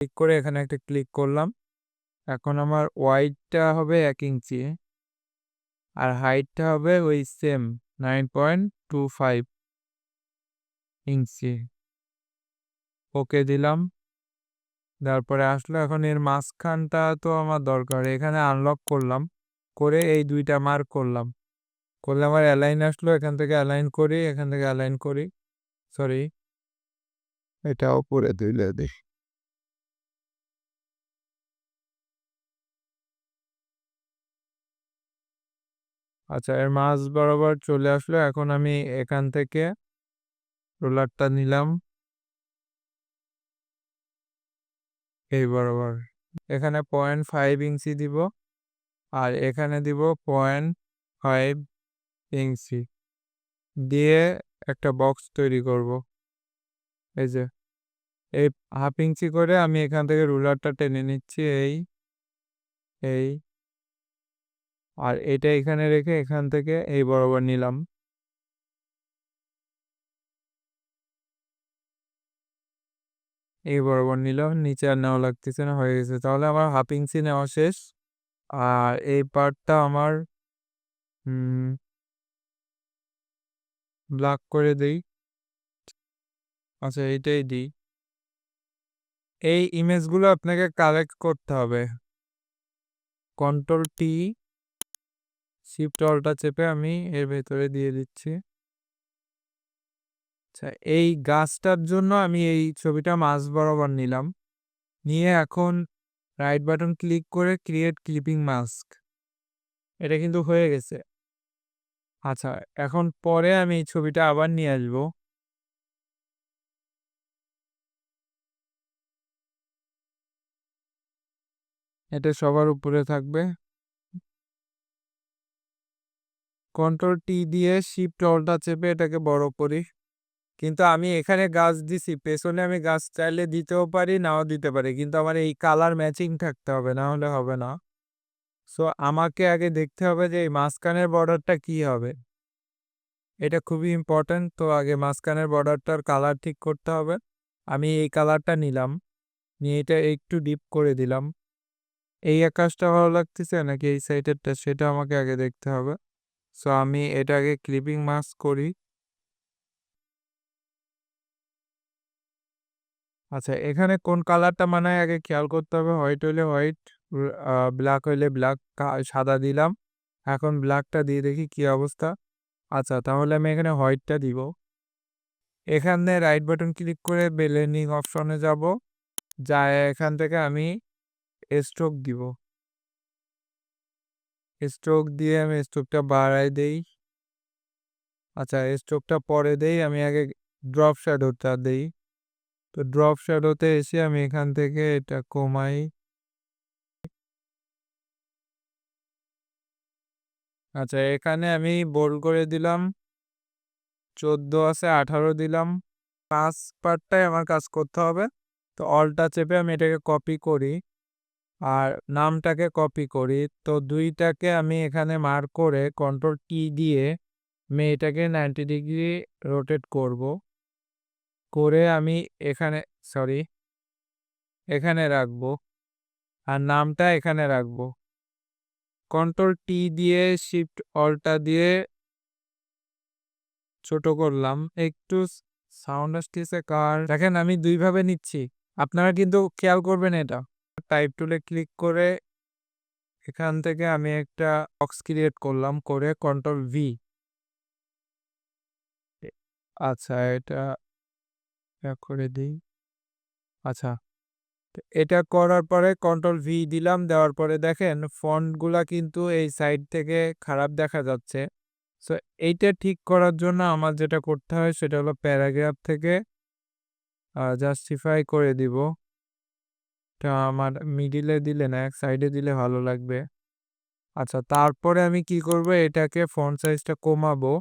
Click করে এখানে একটা ক্লিক করলাম। এখন আমার ওয়াইডটা হবে এক ইঞ্চি আর হাইটটা হবে ওই same nine point two five inch. Okay দিলাম। তারপরে আসলো এখন এর মাঝখানটা তো আমার দরকার। এখানে আনলক করলাম। করে এই দুইটা মার্ক করলাম। করলে আমার অ্যালাইন আসলো। এখান থেকে অ্যালাইন করি, এখান থেকে অ্যালাইন করি। সরি এটাও করে দিলে দিই আচ্ছা এর মাছ বরাবর চলে আসলো। এখন আমি এখান থেকে রোলারটা নিলাম। এই বরাবর। এখানে পয়েন্ট ফাইভ ইঞ্চি দিব আর এখানে দিব পয়েন্ট ফাইভ ইঞ্চি। দিয়ে একটা বক্স তৈরি করব। এই যে, এই হাফ ইঞ্চি করে আমি এখান থেকে রুলারটা টেনে নিচ্ছি। এই এই। আর এটা এখানে রেখে এখান থেকে এই বরাবর নিলাম। এই বরাবর নিলাম, নিচে আর নেওয়া লাগতেছে না, হয়ে গেছে। তাহলে আমার হাফ ইঞ্চি নেওয়া শেষ। আর এই পার্টটা আমার ব্ল্যাক করে দিই। আচ্ছা এইটাই দিই। এই ইমেজগুলো আপনাকে কালেক্ট করতে হবে। কন্ট্রোল টি শিফট অলটা চেপে আমি এর ভেতরে দিয়ে দিচ্ছি। আচ্ছা এই গাছটার জন্য আমি এই ছবিটা মাছ বরাবর নিলাম। নিয়ে এখন রাইট বাটন ক্লিক করে ক্রিয়েট ক্লিপিং মাস্ক এটা কিন্তু হয়ে গেছে। আচ্ছা এখন পরে আমি এই ছবিটা আবার নিয়ে আসব। এটা সবার উপরে থাকবে। কন্ট্রোল টি দিয়ে শিফট অলটা চেপে এটাকে বড় করি। কিন্তু আমি এখানে গাছ দিছি, পেছনে আমি গাছ চাইলে দিতেও পারি, নাও দিতে পারি। কিন্তু আমার এই কালার ম্যাচিং থাকতে হবে, না হলে হবে না। সো আমাকে আগে দেখতে হবে যে এই মাঝখানের বর্ডারটা কি হবে। এটা খুবই ইম্পর্ট্যান্ট তো আগে মাঝখানের বর্ডারটার কালার ঠিক করতে হবে। আমি এই কালারটা নিলাম, নিয়ে এটা একটু ডিপ করে দিলাম। এই আকাশটা ভালো লাগতেছে নাকি এই সাইডেরটা সেটা আমাকে আগে দেখতে হবে। সো আমি এটাকে ক্লিপিং মাস্ক করি। আচ্ছা এখানে কোন কালারটা মানে আগে খেয়াল করতে হবে? হোয়াইট হইলে হোয়াইট ব্ল্যাক হইলে ব্ল্যাক সাদা দিলাম। এখন ব্ল্যাকটা দিয়ে দেখি কি অবস্থা। আচ্ছা তাহলে আমি এখানে হোয়াইটটা দিব। এখানে রাইট বাটন ক্লিক করে বেলেনিং অপশনে যাব। যা এখান থেকে আমি স্ট্রোক দিব। স্ট্রোক দিয়ে আমি স্ট্রোকটা বাড়াই দেই। আচ্ছা স্ট্রোকটা পরে দেই, আমি আগে ড্রপ শ্যাডোটা দেই। তো ড্রপ শ্যাডোতে এসে আমি এখান থেকে এটা কমাই। আচ্ছা এখানে আমি বোল্ড করে দিলাম। চোদ্দ আছে, আঠারো দিলাম। পাঁচ পার্টটাই আমার কাজ করতে হবে। তো অলটা চেপে আমি এটাকে কপি করি। আর নামটাকে কপি করি। তো দুইটাকে আমি এখানে মার্ক করে কন্ট্রোল টি দিয়ে আমি এটাকে নাইনটি ডিগ্রি রোটেট করব। করে আমি এখানে সরি এখানে রাখব। আর নামটা এখানে রাখব। কন্ট্রোল টি দিয়ে শিফট অলটা দিয়ে ছোট করলাম। একটু সাউন্ড আসতেছে কার? দেখেন আমি দুইভাবে নিচ্ছি। আপনারা কিন্তু খেয়াল করবেন এটা। টাইপ টুলে ক্লিক করে এখান থেকে আমি একটা বক্স ক্রিয়েট করলাম করে কন্ট্রোল ভি আচ্ছা এটা করে দিই। আচ্ছা এটা করার পরে কন্ট্রোল ভি দিলাম, দেওয়ার পরে দেখেন ফন্টগুলা কিন্তু এই সাইড থেকে খারাপ দেখা যাচ্ছে। সো এইটা ঠিক করার জন্য আমার যেটা করতে হয় সেটা হলো প্যারাগ্রাফ থেকে জাস্টিফাই করে দিব। এটা আমার মিডিলে দিলে না, এক সাইডে দিলে ভালো লাগবে। আচ্ছা তারপরে আমি কি করব? এটাকে ফন্ট সাইজটা কমাবো।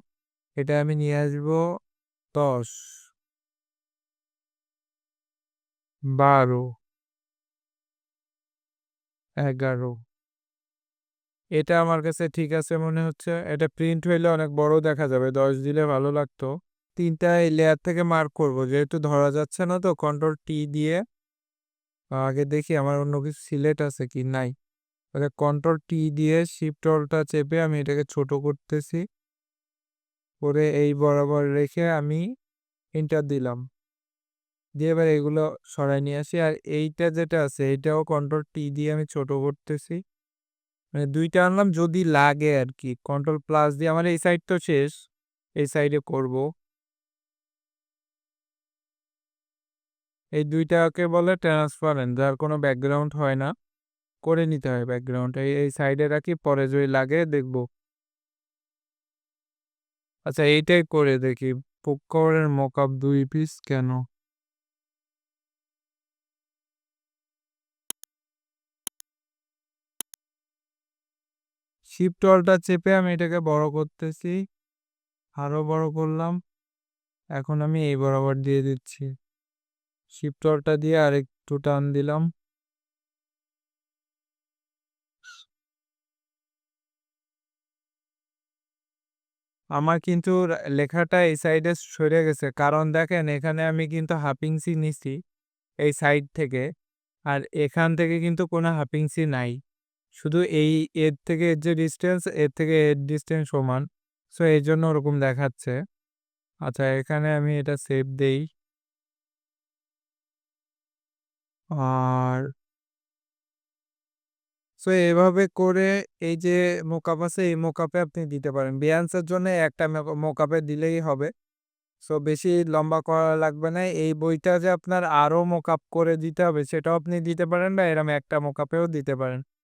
এটা আমি নিয়ে আসব দশ। বারো। এগারো। এটা আমার কাছে ঠিক আছে মনে হচ্ছে। এটা প্রিন্ট হইলে অনেক বড় দেখা যাবে। দশ দিলে ভালো লাগতো। তিনটা এই লেয়ার থেকে মার্ক করব। যেহেতু ধরা যাচ্ছে না তো কন্ট্রোল টি দিয়ে আগে দেখি আমার অন্য কিছু সিলেট আছে কি নাই। ওকে কন্ট্রোল টি দিয়ে শিফট অলটা চেপে আমি এটাকে ছোট করতেছি। করে এই বরাবর রেখে আমি এন্টার দিলাম। দিয়ে এবার এগুলো সরাই নিয়ে আসি। আর এইটা যেটা আছে, এইটাও কন্ট্রোল টি দিয়ে আমি ছোট করতেছি। মানে দুইটা আনলাম যদি লাগে আর কি। কন্ট্রোল প্লাস দিয়ে, আমার এই সাইড তো শেষ। এই সাইডে করব। এই দুইটাকে বলে ট্রান্সপারেন্ট যার কোনো ব্যাকগ্রাউন্ড হয় না। করে নিতে হয় ব্যাকগ্রাউন্ড এই সাইডে রাখি, পরে যদি লাগে দেখব। আচ্ছা এইটাই করে দেখি পপকর্নের মকআপ দুই পিস কেন? শিফট অলটা চেপে আমি এটাকে বড় করতেছি আরও বড় করলাম, এখন আমি এই বরাবর দিয়ে দিচ্ছি। শিফট অলটা দিয়ে আরেকটু টান দিলাম। আমার কিন্তু লেখাটা এই সাইডে সরে গেছে। কারণ দেখেন, এখানে আমি কিন্তু হাফিংসি নিছি এই সাইড থেকে। আর এখান থেকে কিন্তু কোনো হাফিংসি নাই। শুধু এই এর থেকে এর যে ডিস্টেন্স এর থেকে এর ডিস্টেন্স সমান। সো এই জন্য ওরকম দেখাচ্ছে। আচ্ছা এখানে আমি এটা সেভ দেই। আর সো এভাবে করে এই যে মোকাপ আছে, এই মোকাপে আপনি দিতে পারেন। বিয়ান্সের জন্য একটা মোকাপে দিলেই হবে। সো বেশি লম্বা করা লাগবে না। এই বইটা যে আপনার আরও মোকাপ করে দিতে হবে, সেটাও আপনি দিতে পারেন বা এরম একটা মোকাপেও দিতে পারেন।